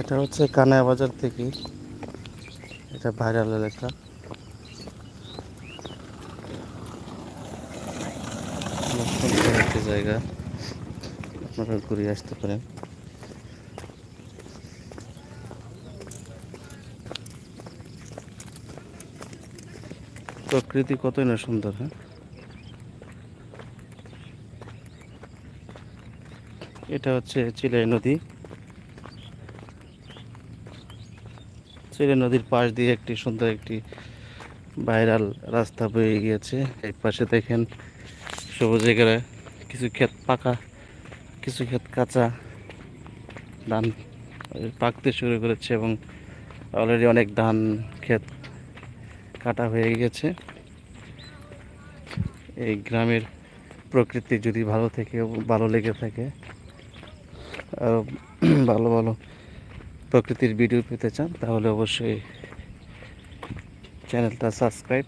এটা হচ্ছে কানায়া বাজার থেকে। এটা ভাইরাল এলাকা একটি জায়গা। আপনারা ঘুরে আসতে পারেন। প্রকৃতি কতই না সুন্দর হ্যাঁ? এটা হচ্ছে চিলাই নদী। চিলাই নদীর পাশ দিয়ে একটি সুন্দর একটি ভাইরাল রাস্তা বয়ে গিয়েছে। এই পাশে দেখেন সবুজ এখানে কিছু ক্ষেত পাকা, কিছু ক্ষেত কাঁচা, ধান পাকতে শুরু করেছে এবং অলরেডি অনেক ধান ক্ষেত কাটা হয়ে গেছে এই গ্রামের প্রকৃতি যদি ভালো থেকে, ভালো লেগে থাকে ভালো ভালো প্রকৃতির ভিডিও পেতে চান, তাহলে অবশ্যই চ্যানেলটা সাবস্ক্রাইব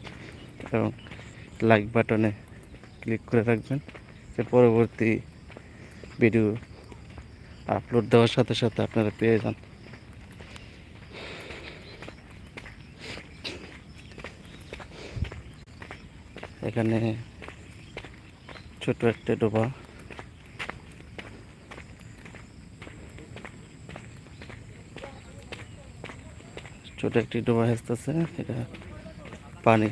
এবং লাইক বাটনে ক্লিক করে রাখবেন, যে পরবর্তী ভিডিও আপলোড দেওয়ার সাথে সাথে আপনারা পেয়ে যান। এখানে ছোট একটা ডোবা। ছোট একটি ডোবা হেসতেছে এটা পানি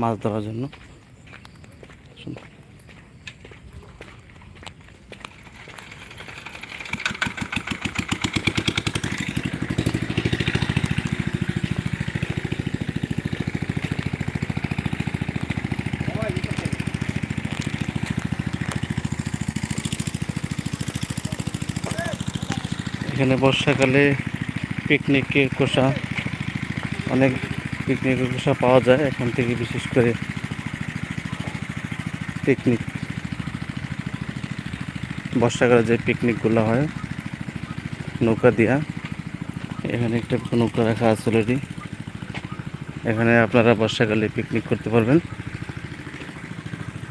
মাছ ধরার জন্য। এখানে বর্ষাকালে পিকনিকের কোষা অনেক পিকনিকের কোষা পাওয়া যায় এখান থেকে বিশেষ করে পিকনিক। বর্ষাকালে যে পিকনিকগুলো হয়, নৌকা দিয়া, এখানে একটা নৌকা রাখা আছে অলরেডি এখানে আপনারা বর্ষাকালে পিকনিক করতে পারবেন।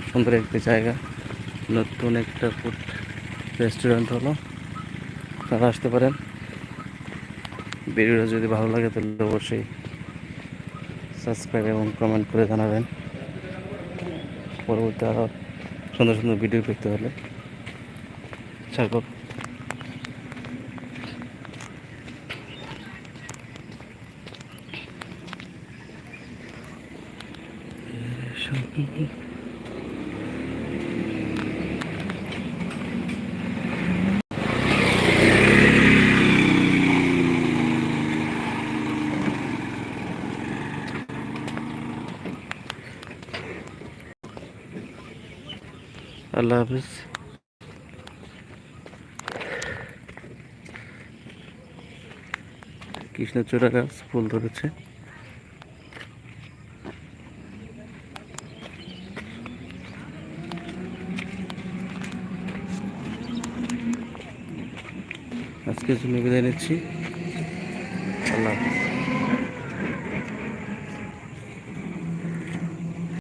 সুন্দর একটি জায়গা। নতুন একটা ফুড রেস্টুরেন্ট হলো। আপনারা আসতে পারেন। ভিডিওটা যদি ভালো লাগে তাহলে অবশ্যই সাবস্ক্রাইব এবং কমেন্ট করে জানাবেন। পরবর্তী আরও সুন্দর সুন্দর ভিডিও পেতে হলে। ছাড়ব। আল্লাহ হাফিজ। কৃষ্ণচূড়া গাছ ফুল ধরেছে। আজকের জন্য বিদায় নিচ্ছি। আল্লাহ হাফিজ।